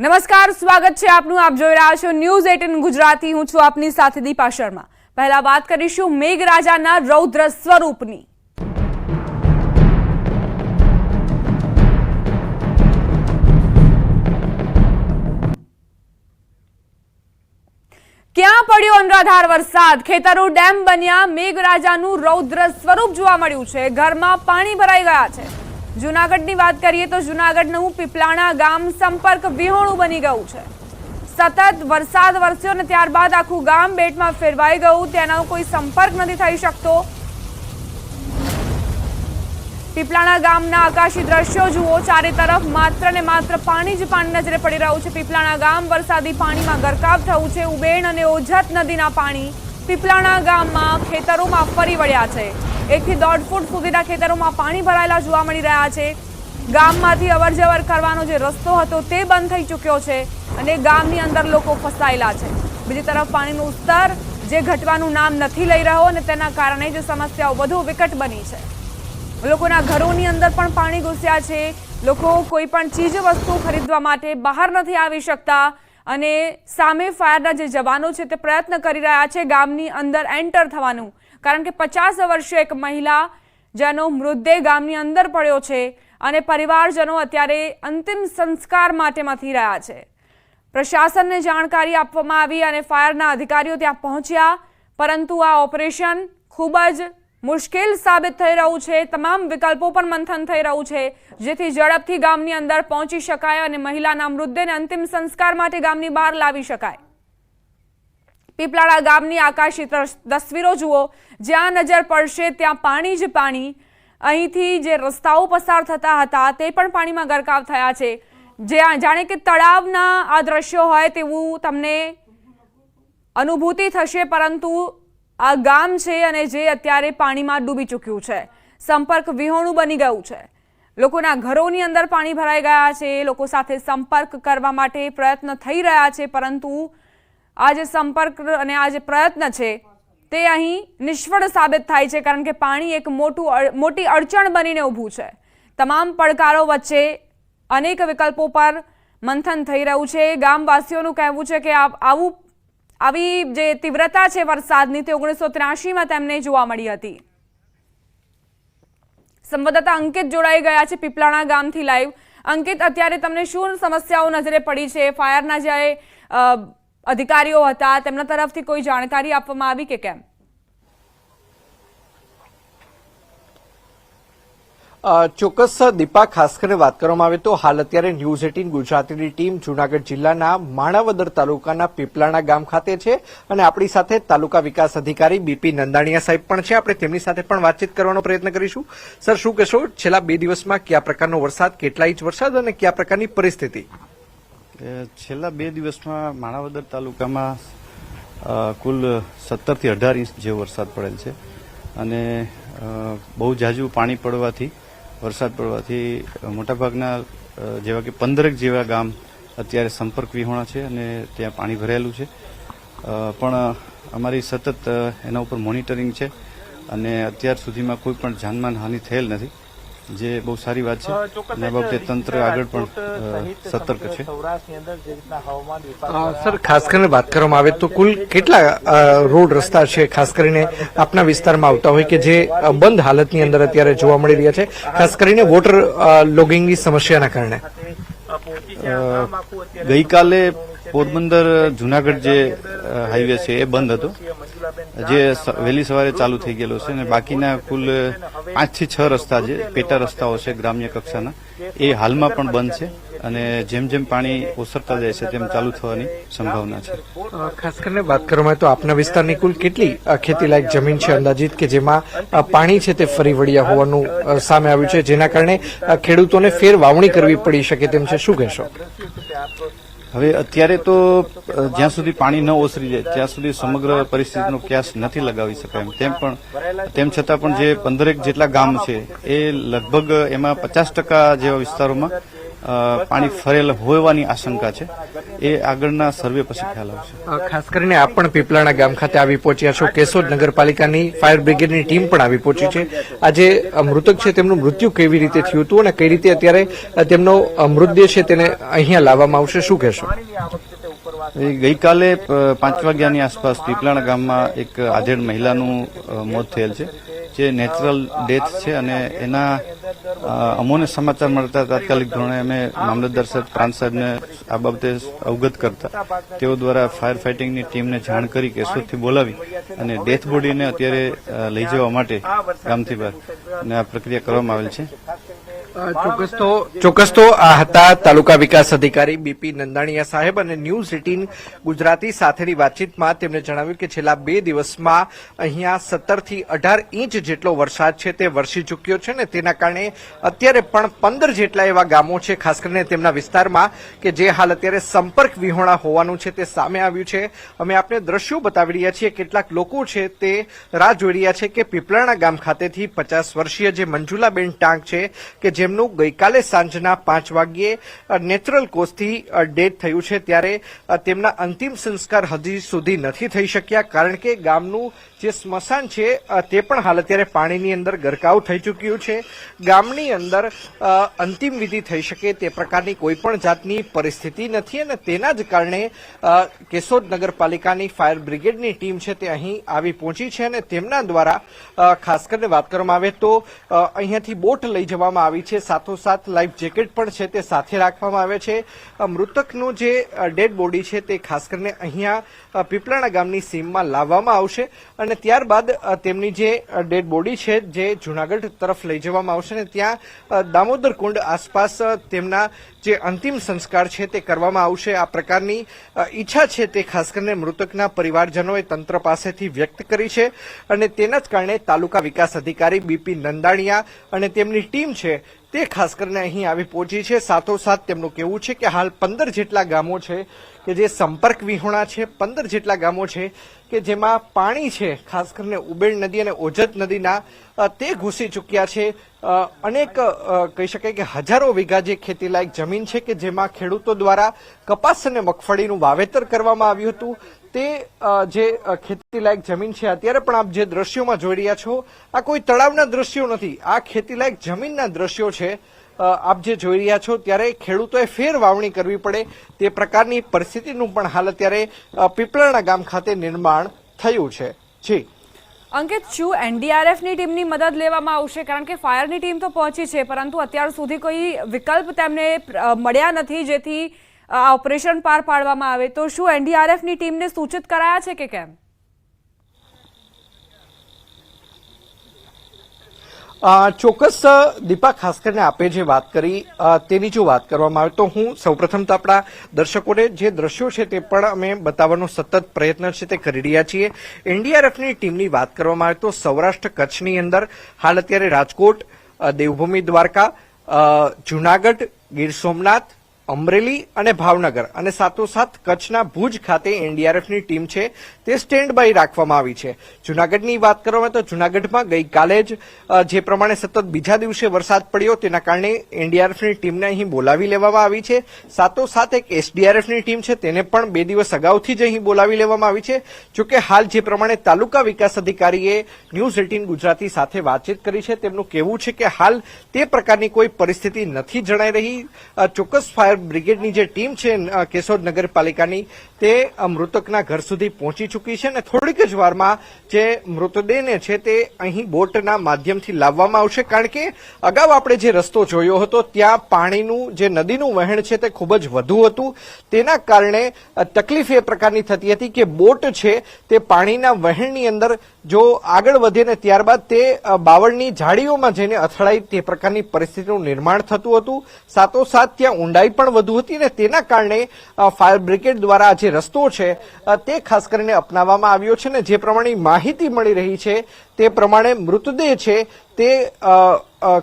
નમસ્કાર, સ્વાગત છે આપનું. આપ જોઈ રહ્યા છો ન્યૂઝ એટીન ગુજરાતી. હું છું આપની સાથે દીપા શર્મા. પહેલા વાત કરીશું મેઘરાજાના રૌદ્ર સ્વરૂપની. ક્યાં પડ્યો અનરાધાર વરસાદ? ખેતરો ડેમ બન્યા મેઘરાજાનું રૌદ્ર સ્વરૂપ જોવા મળ્યું છે. ઘરમાં પાણી ભરાઈ ગયા છે. જુનાગઢની વાત કરીએ તો જુનાગઢનું પીપલાણા ગામ સંપર્ક વિહોણું બની ગયું છે. સતત વરસાદ વરસ્યો અને ત્યારબાદ આખું ગામ બેટમાં ફેરવાઈ ગયું. તેનો કોઈ સંપર્ક નથી થઈ શકતો. પીપલાણા ગામના આકાશી દ્રશ્યો જુઓ. ચારે તરફ માત્ર ને માત્ર પાણી જ પાણી નજરે પડી રહ્યું છે. પીપલાણા ગામ વરસાદી પાણીમાં ગરકાવ થયું છે. ઉબેણ અને ઓઝત નદીના પાણી પીપલાણા ગામમાં ખેતરોમાં ફરી વળ્યા છે. એકથી દોઢ ફૂટ સુધીના ખેતરોમાં પાણી ભરાયેલા જોવા મળી રહ્યા છે. ગામમાંથી અવરજવર કરવાનો જે રસ્તો હતો તે બંધ થઈ ચૂક્યો છે અને ગામની અંદર લોકો ફસાયેલા છે. બીજી તરફ પાણીનું સ્તર જે ઘટવાનું નામ નથી લઈ રહ્યો અને તેના કારણે જે સમસ્યાઓ વધુ વિકટ બની છે. લોકોના ઘરોની અંદર પણ પાણી ઘૂસ્યા છે. લોકો કોઈ પણ ચીજ વસ્તુ ખરીદવા માટે બહાર નથી આવી શકતા અને સામે ફાયરના જે જવાનો છે તે પ્રયત્ન કરી રહ્યા છે ગામની અંદર એન્ટર થવાનું. કારણ કે પચાસ વર્ષીય એક મહિલા જેનો મૃતદેહ ગામની અંદર પડ્યો છે અને પરિવારજનો અત્યારે અંતિમ સંસ્કાર માટે મથી રહ્યા છે. પ્રશાસનને જાણકારી આપવામાં આવી અને ફાયરના અધિકારીઓ ત્યાં પહોંચ્યા, પરંતુ આ ઓપરેશન ખૂબ જ મુશ્કેલ સાબિત થઈ રહ્યું છે. તમામ વિકલ્પો પણ મંથન થઈ રહ્યું છે, જેથી ઝડપથી ગામની અંદર પહોંચી શકાય અને મહિલાના મૃતદેહને અંતિમ સંસ્કાર માટે ગામની બહાર લાવી શકાય. પીપલાડા ગામની આકાશી તસ- તસવીરો જુઓ. જ્યાં નજર પડશે ત્યાં પાણી જ પાણી. અહીંથી જે રસ્તાઓ પસાર થતા હતા તે પણ પાણીમાં ગરકાવ થયા છે. જ્યાં, જાણે કે તળાવના આ દ્રશ્યો હોય તેવું તમને અનુભૂતિ થશે, પરંતુ આ ગામ છે અને જે અત્યારે પાણીમાં ડૂબી ચૂક્યું છે. સંપર્ક વિહોણું બની ગયું છે. લોકોના ઘરોની અંદર પાણી ભરાઈ ગયા છે. લોકો સાથે સંપર્ક કરવા માટે પ્રયત્ન થઈ રહ્યા છે, પરંતુ આ જે સંપર્ક અને આ જે પ્રયત્ન છે તે અહીં નિષ્ફળ સાબિત થાય છે કારણ કે પાણી એક મોટું મોટી અડચણ બનીને ઊભું છે. તમામ પડકારો વચ્ચે અનેક વિકલ્પો પર મંથન થઈ રહ્યું છે. ગામવાસીઓનું કહેવું છે કે આવું આવી જે તીવ્રતા છે વરસાદની તે ઓગણીસો ત્ર્યાસીમાં તેમને જોવા મળી હતી. સંવાદદાતા અંકિત જોડાઈ ગયા છે પીપલાણા ગામથી લાઈવ. અંકિત અત્યારે તમને શું સમસ્યાઓ નજરે પડી છે? ફાયરના જે અ, અધિકારીઓ હતા, તેમના તરફથી કોઈ જાણકારી આપવામાં આવી કે કેમ? ચોક્કસ દીપા, ખાસ કરીને વાત કરવામાં આવે તો હાલ અત્યારે ન્યૂઝ એટીન ગુજરાતીની ટીમ જૂનાગઢ જિલ્લાના માણાવદર તાલુકાના પીપલાણા ગામ ખાતે છે અને આપણી સાથે તાલુકા વિકાસ અધિકારી બીપી નંદાણીયા સાહેબ પણ છે. આપણે તેમની સાથે પણ વાતચીત કરવાનો પ્રયત્ન કરીશું. સર, શું કહેશો? છેલ્લા બે દિવસમાં કયા પ્રકારનો વરસાદ કેટલા ઇંચ વરસાદ અને કયા પ્રકારની પરિસ્થિતિ? છેલ્લા બે દિવસમાં માણાવદર તાલુકામાં કુલ સત્તરથી અઢાર ઇંચ જેવો વરસાદ પડેલ છે. અને બહુ ઝાઝુ પાણી પડવાથી, વરસાદ પડવાથી મોટાભાગના જેવા કે પંદરેક જેવા ગામ અત્યારે સંપર્ક વિહોણા છે અને ત્યાં પાણી ભરેલું છે. પણ અમારી સતત એના ઉપર મોનિટરિંગ છે અને અત્યાર સુધીમાં કોઈ પણ જાનમાન હાનિ થયેલ નથી. જે બહુ સારી વાત છે. અને આ બાબતે તંત્ર આગળ પણ સતર્ક છે. સર ખાસ કરીને વાત કરવામાં આવે તો કુલ કેટલા રોડ રસ્તા છે? ખાસ કરીને આપના વિસ્તારમાં આવતા હોય કે જે બંધ હાલતની અંદર અત્યારે જોવા મળી રહ્યા છે. ખાસ કરીને વોટર લોગિંગની સમસ્યાના કારણે. ગઈકાલે પોરબંદર જુનાગઢ જે હાઈવે છે એ બંધ હતો. જે વહેલી સવારે ચાલુ થઈ ગયેલો છે અને બાકીના કુલ પાંચથી છ રસ્તા જે પેટા રસ્તાઓ છે ગ્રામ્ય કક્ષાના, એ હાલમાં પણ બંધ છે અને જેમ જેમ પાણી ઓસરતા જાય છે તેમ ચાલુ થવાની સંભાવના છે. ખાસ કરીને વાત કરવામાં તો આપના વિસ્તારની કુલ કેટલી ખેતીલાયક જમીન છે અંદાજિત કે જેમાં પાણી છે તે ફરી વળ્યા હોવાનું સામે આવ્યું છે, જેના કારણે ખેડૂતોને ફેર વાવણી કરવી પડી શકે તેમ છે. શું કહેશો? હવે અત્યારે તો જ્યાં સુધી પાણી ન ઓસરી જાય, ત્યાં સુધી સમગ્ર પરિસ્થિતિનો ક્યાસ નથી લગાવી શકાય તેમ પણ, તેમ છતાં પણ જે પંદરેક જેટલા ગામ છે, એ લગભગ એમાં પચાસ ટકા જેવા વિસ્તારોમાં પાણી ફરેલ હોવાની આશંકા છે. એ આગળના સર્વે પછી ખ્યાલ આવશે. ખાસ કરીને આપ પણ પીપલાણા ગામ ખાતે આવી પહોંચ્યા છો. કેશોદ નગરપાલિકાની ફાયર બ્રિગેડની ટીમ પણ આવી પહોંચી છે. આજે મૃતક છે તેમનું મૃત્યુ કેવી રીતે થયું હતું અને કઈ રીતે અત્યારે તેમનો મૃતદેહ છે તેને અહીંયા લાવવામાં આવશે? શું કહેશો? ગઈકાલે પાંચ વાગ્યાની આસપાસ પીપલાણા ગામમાં એક આધેડ મહિલાનું મોત થયેલ છે. જે નેચરલ ડેથ છે અને એના અમોને સમાચાર મળતા તાત્કાલિક ધોરણે અમે મામલતદાર સાહેબ પ્રાંત સાહેબને આ બાબતે અવગત કરતા. તેઓ દ્વારા ફાયર ફાઇટિંગની ટીમને જાણ કરી, કેશોદથી બોલાવી અને ડેથ બોડીને અત્યારે લઈ જવા માટે ગામથી બહાર. અને આ પ્રક્રિયા કરવામાં આવેલ છે. ચોક્કસ તો ચોક્કસ તો આ હતા તાલુકા વિકાસ અધિકારી બીપી નંદાણીયા સાહેબ અને ન્યૂઝ એટીન ગુજરાતી સાથેની વાતચીતમાં તેમણે જણાવ્યું કે છેલ્લા બે દિવસમાં અહીંયા સત્તરથી અઢાર ઇંચ જેટલો વરસાદ છે, તે વરસી ચૂક્યો છે ને તેના કારણે અત્યારે પણ પંદર જેટલા એવા ગામો છે, ખાસ કરીને તેમના વિસ્તારમાં કે જે હાલ અત્યારે સંપર્ક વિહોણા હોવાનું છે તે સામે આવ્યું છે. અમે આપને દ્રશ્યો બતાવી રહ્યા છીએ, કેટલાક લોકો છે તે રાહ જોઈ રહ્યા છે કે પીપળાણા ગામ ખાતેથી પચાસ વર્ષીય જે મંજુલાબેન ટાંક છે કે જેમનું ગઈકાલે સાંજના પાંચ વાગ્યે નેચરલ કોઝથી ડેથ થયું છે ત્યારે તેમના અંતિમ સંસ્કાર હજી સુધી નથી થઈ શક્યા, કારણ કે ગામનું જે સ્મશાન છે તે પણ હાલ અત્યારે પાણીની અંદર ગરકાવ થઈ ચૂક્યું છે. ગામની અંદર અંતિમ વિધિ થઈ શકે તે પ્રકારની કોઈપણ જાતની પરિસ્થિતિ નથી અને તેના જ કારણે કેશોદ નગરપાલિકાની ફાયર બ્રિગેડની ટીમ છે તે અહીં આવી પહોંચી છે અને તેમના દ્વારા ખાસ કરીને વાત કરવામાં આવે તો અહીંયાથી બોટ લઈ જવામાં આવી છે સાથોસાથ લાઈફ જેકેટ પણ છે તે સાથે રાખવામાં આવે છે. મૃતકનું જે ડેડ બોડી છે તે ખાસ કરીને અહીંયા પીપળાણા ગામની સીમમાં લાવવામાં આવશે અને ત્યારબાદ તેમની જે ડેડ બોડી છે જે જુનાગઢ તરફ લઈ જવામાં આવશે અને ત્યાં દામોદર કુંડ આસપાસ તેમના જે અંતિમ સંસ્કાર છે તે કરવામાં આવશે. આ પ્રકારની ઈચ્છા છે તે ખાસ કરીને મૃતકના પરિવારજનોએ તંત્ર પાસેથી વ્યક્ત કરી છે અને તેના જ કારણે તાલુકા વિકાસ અધિકારી બીપી નંદાણીયા અને તેમની ટીમ છે તે ખાસ કરીને અહીં આવી પહોંચી છે. સાથોસાથ તેમનું કહેવું છે કે હાલ પંદર જેટલા ગામો છે કે જે સંપર્ક વિહોણા છે, પંદર જેટલા ગામો છે કે જેમાં પાણી છે, ખાસ કરીને ઉબેડ નદી અને ઓજત નદીના તે ઘૂસી ચૂક્યા છે. અનેક કહી શકાય કે હજારો વીઘા જે ખેતીલાયક જમીન છે કે જેમાં ખેડૂતો દ્વારા કપાસ અને મગફળીનું વાવેતર કરવામાં આવ્યું હતું. તે જે ખેતીલાયક જમીન છે અત્યારે, પણ આપ જે દ્રશ્યોમાં જોઈ રહ્યા છો, આ કોઈ તળાવના દ્રશ્યો નથી. આ ખેતીલાયક જમીનના દ્રશ્યો છે. આપ જે જોઈ રહ્યા છો, ત્યારે ખેડૂતોએ ફેર વાવણી કરવી પડે. તે પ્રકારની પરિસ્થિતિનું પણ હાલ અત્યારે પીપળાણા ગામ ખાતે નિર્માણ થયું છે. જી. અંકિત, શું એનડીઆરએફની ટીમની મદદ લેવામાં આવશે? કારણ કે ફાયરની ટીમ તો પહોંચી છે, પરંતુ અત્યાર સુધી કોઈ વિકલ્પ તેમને મળ્યા નથી, જેથી આ ઓપરેશન પાર પાડવામાં આવે તો શું એનડીઆરએફની ટીમને સૂચિત કરાયા છે કે કેમ? ચોક્કસ દીપા, ખાસ કરીને આપે જે વાત કરી તેની જો વાત કરવામાં આવે તો હું સૌપ્રથમ તો આપણા દર્શકોને જે દ્રશ્યો છે તે પણ અમે બતાવવાનો સતત પ્રયત્ન છે તે કરી રહ્યા છીએ. એનડીઆરએફની ટીમની વાત કરવામાં આવે તો સૌરાષ્ટ્ર કચ્છની અંદર હાલ અત્યારે રાજકોટ દેવભૂમિ દ્વારકા જુનાગઢ, ગીર સોમનાથ અમરેલી અને ભાવનગર અને સાથોસાથ કચ્છના ભુજ ખાતે એનડીઆરએફની ટીમ છે તે સ્ટેન્ડ બાય રાખવામાં આવી છે. જુનાગઢની વાત કરવામાં તો જુનાગઢમાં ગઈકાલે જ જે પ્રમાણે સતત બીજા દિવસે વરસાદ પડ્યો તેના કારણે એનડીઆરએફની ટીમને અહીં બોલાવી લેવામાં આવી છે. સાથોસાથ એક એસડીઆરએફની ટીમ છે તેને પણ બે દિવસ અગાઉથી જ અહીં બોલાવી લેવામાં આવી છે. જોકે હાલ જે પ્રમાણે તાલુકા વિકાસ અધિકારીએ ન્યૂઝ એટીન ગુજરાતી સાથે વાતચીત કરી છે તેમનું કહેવું છે કે હાલ તે પ્રકારની કોઈ પરિસ્થિતિ નથી જણાઈ રહી. ચોક્કસ ફાયર બ્રિગેડની જે ટીમ છે કેશોદ નગરપાલિકાની, તે મૃતકના ઘર સુધી પહોંચી ચૂકી છે અને થોડીક જ વારમાં જે મૃતદેહને છે તે અહીં બોટના માધ્યમથી લાવવામાં આવશે. કારણ કે અગાઉ આપણે જે રસ્તો જોયો હતો, ત્યાં પાણીનું જે નદીનું વહેણ છે તે ખૂબ જ વધુ હતું. તેના કારણે તકલીફ એ પ્રકારની થતી હતી કે બોટ છે તે પાણીના વહેણની અંદર જો આગળ વધે ને ત્યારબાદ તે બાવળની જાળીઓમાં જઈને અથડાય તે પ્રકારની પરિસ્થિતિનું નિર્માણ થતું હતું. સાથોસાથ ત્યાં ઊંડાઈ પણ વધુ હતી ને તેના કારણે ફાયર બ્રિગેડ દ્વારા જે રસ્તો છે તે ખાસ કરીને અપનાવવામાં આવ્યો છે ને જે પ્રમાણે માહિતી મળી રહી છે, તે પ્રમાણે મૃતદેહ છે, તે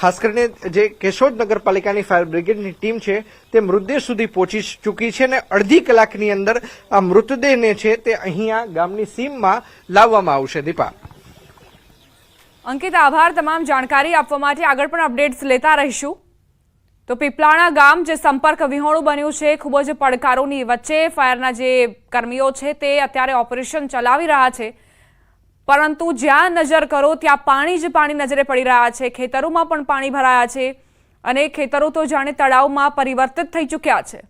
ખાસ કરીને જે કેશોદ નગરપાલિકાની ફાયર બ્રિગેડની ટીમ છે, તે મૃતદેહ સુધી પહોંચી ચૂકી છે અને અડધી કલાકની અંદર આ મૃતદેહને છે તે અહીંયા ગામની સીમમાં લાવવામાં આવશે. દીપા. અંકિત, આભાર. તમામ જાણકારી આપવા માટે આગળ પણ અપડેટ્સ લેતા રહીશું. તો પીપલાણા ગામ જે સંપર્ક વિહોણું બન્યું છે, ખૂબ જ પડકારોની વચ્ચે ફાયરના જે કર્મીઓ છે તે અત્યારે ઓપરેશન ચલાવી રહ્યા છે. પરંતુ જ્યાં નજર કરો, ત્યાં પાણી જ પાણી નજરે પડી રહ્યા છે. ખેતરોમાં પણ પાણી ભરાયા છે અને ખેતરો તો જાણે તળાવમાં પરિવર્તિત થઈ ચૂક્યા છે.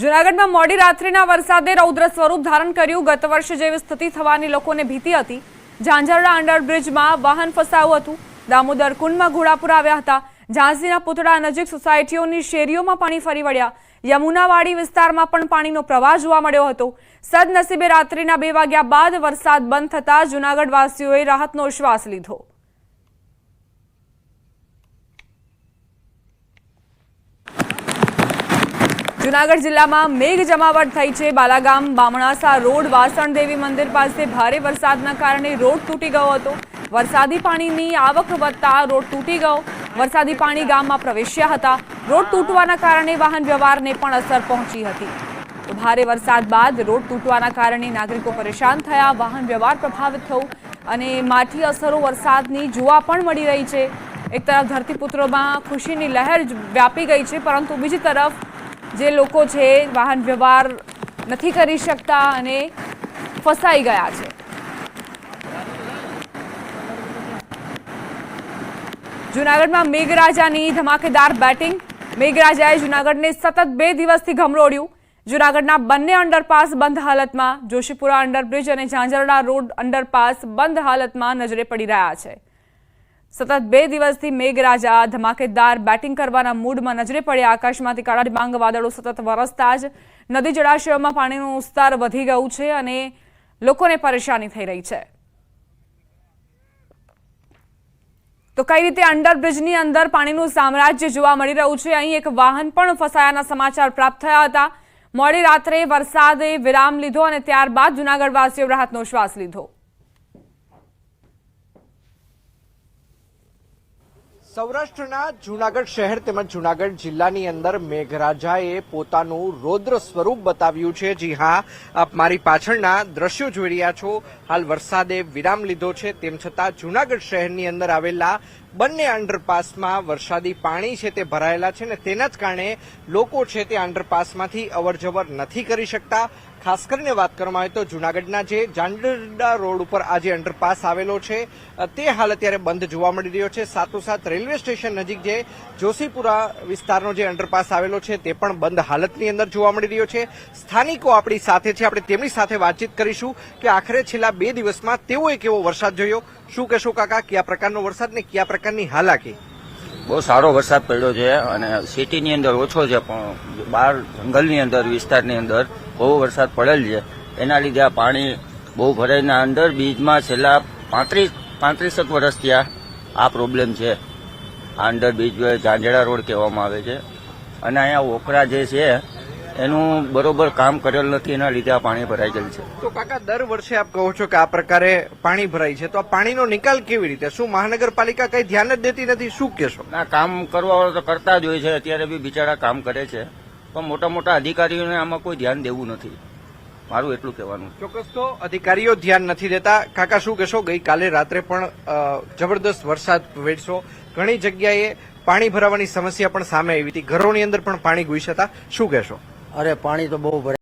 જૂનાગઢમાં મોડી રાત્રિના વરસાદે રૌદ્ર સ્વરૂપ ધારણ કર્યું. ગત વર્ષે જેવી સ્થિતિ થવાની લોકોને ભીતિ હતી. ઝાંઝરડા અંડરબ્રિજમાં વાહન ફસાયું હતું. દામોદર કુંડમાં ઘોડાપુર આવ્યા હતા. ઝાંસીના પુતળા નજીક સોસાયટીઓની શેરીઓમાં પાણી ફરી વળ્યા. યમુનાવાડી વિસ્તારમાં પણ પાણીનો પ્રવાહ જોવા મળ્યો હતો. સદનસીબે રાત્રિના બે વાગ્યા બાદ વરસાદ બંધ થતાં જૂનાગઢવાસીઓએ રાહતનો શ્વાસ લીધો. જુનાગઢ જિલ્લામાં મેઘ જમાવટ થઈ છે. બાલાગામ, બામણાસા રોડ વાસણ દેવી મંદિર પાસે ભારે વરસાદના કારણે રોડ તૂટી ગયો હતો. વરસાદી પાણીની આવક વધતા રોડ તૂટી ગયો. વરસાદી પાણી ગામમાં પ્રવેશ્યા હતા. રોડ તૂટવાના કારણે વાહન વ્યવહારને પણ અસર પહોંચી હતી. તો ભારે વરસાદ બાદ રોડ તૂટવાના કારણે નાગરિકો પરેશાન થયા. વાહન વ્યવહાર પ્રભાવિત થયો અને માઠી અસરો વરસાદની જોવા પણ મળી રહી છે. એક તરફ ધરતીપુત્રોમાં ખુશીની લહેર વ્યાપી ગઈ છે, પરંતુ બીજી તરફ જે લોકો છે, વાહન વ્યવહાર નથી કરી શકતા અને ફસાઈ ગયા છે. જૂનાગઢમાં મેઘરાજાની ધમાકેદાર બેટિંગ. મેઘરાજાએ જૂનાગઢને સતત બે દિવસથી ગમરોડ્યું જૂનાગઢના બંને અંડરપાસ બંધ હાલતમાં. જોશીપુરા અંડરબ્રિજ અને ઝાંઝરડા રોડ અંડરપાસ બંધ હાલતમાં નજરે પડી રહ્યા છે. સતત બે દિવસથી મેઘરાજા ધમાકેદાર બેટિંગ કરવાના મૂડમાં નજરે પડ્યા. આકાશમાંથી કાળા ડિબાંગ વાદળો સતત વરસતા જ નદી જળાશયોમાં પાણીનું સ્તર વધી ગયું છે અને લોકોને પરેશાની થઈ રહી છે. તો કઈ રીતે અંડરબ્રિજની અંદર પાણીનું સામ્રાજ્ય જોવા મળી રહ્યું છે? અહીં એક વાહન પણ ફસાયાના સમાચાર પ્રાપ્ત થયા હતા. મોડી રાત્રે વરસાદે વિરામ લીધો અને ત્યારબાદ જૂનાગઢવાસીઓ રાહતનો શ્વાસ લીધો. સૌરાષ્ટ્રના જૂનાગઢ શહેર તેમજ જૂનાગઢ જિલ્લાની અંદર મેઘરાજાએ પોતાનું રૌદ્ર સ્વરૂપ બતાવ્યું છે. જી હા, આપ મારી પાછળના દ્રશ્યો જોઈ રહ્યા છો. હાલ વરસાદે વિરામ લીધો છે. તેમ છતાં જૂનાગઢ શહેરની અંદર આવેલા બંને અંડરપાસમાં વરસાદી પાણી છે તે ભરાયેલા છે ને તેના જ કારણે લોકો છે તે અંડરપાસમાંથી અવરજવર નથી કરી શકતા. ખાસ કરીને વાત કરવામાં આવે તો જૂનાગઢના જે જાંડરડા રોડ ઉપર આ જે અંડરપાસ આવેલો છે તે હાલ અત્યારે બંધ જોવા મળી રહ્યો છે. સાથોસાથ રેલવે સ્ટેશન નજીક જે જોશીપુરા વિસ્તારનો જે અંડરપાસ આવેલો છે તે પણ બંધ હાલતની અંદર જોવા મળી રહ્યો છે. સ્થાનિકો આપણી સાથે છે, આપણે તેમની સાથે વાતચીત કરીશું કે આખરે છેલ્લા બે દિવસમાં તેઓએ કેવો વરસાદ જોયો શું કહેશો કાકા? કયા પ્રકારનો વરસાદ ને કયા પ્રકારની હાલાકી? બહુ સારો વરસાદ પડ્યો છે અને સિટીની અંદર ઓછો છે, પણ બહાર જંગલની અંદર, વિસ્તારની અંદર બહુ વરસાદ પડેલ છે. એના લીધે આ પાણી બહુ ભરાઈના અંદર બીજમાં છેલ્લા પાંત્રીસ, પાંત્રીસક વર્ષથી આ પ્રોબ્લેમ છે. આ અંડર બીજ ઝાંઝેડા રોડ કહેવામાં આવે છે. અને અહીંયા ઓખરા જે છે એનું બરોબર કામ કરેલ નથી એના લીધે આ પાણી ભરાઈ ગયેલ છે. તો કાકા દર વર્ષે આપ કહો છો કે આ પ્રકારે પાણી ભરાય છે તો આ પાણીનો નિકાલ કેવી રીતે? શું મહાનગરપાલિકા કઈ ધ્યાન જ દેતી નથી? શું કહેશો? ના કામ કરવાવાળો તો કરતા જ હોય છે અત્યારે બી બિચારા કામ કરે છે. પણ મોટા મોટા અધિકારીઓને આમાં કોઈ ધ્યાન દેવું નથી. મારું એટલું કહેવાનું ચોક્કસ તો અધિકારીઓ ધ્યાન નથી દેતા. કાકા શું કહેશો? ગઈકાલે રાત્રે પણ જબરદસ્ત વરસાદ વેઠશો ઘણી જગ્યાએ પાણી ભરાવાની સમસ્યા પણ સામે આવી હતી. ઘરોની અંદર પણ પાણી ઘૂસ્યા હતા. શું કહેશો? અરે પાણી તો બહુ ભરાય.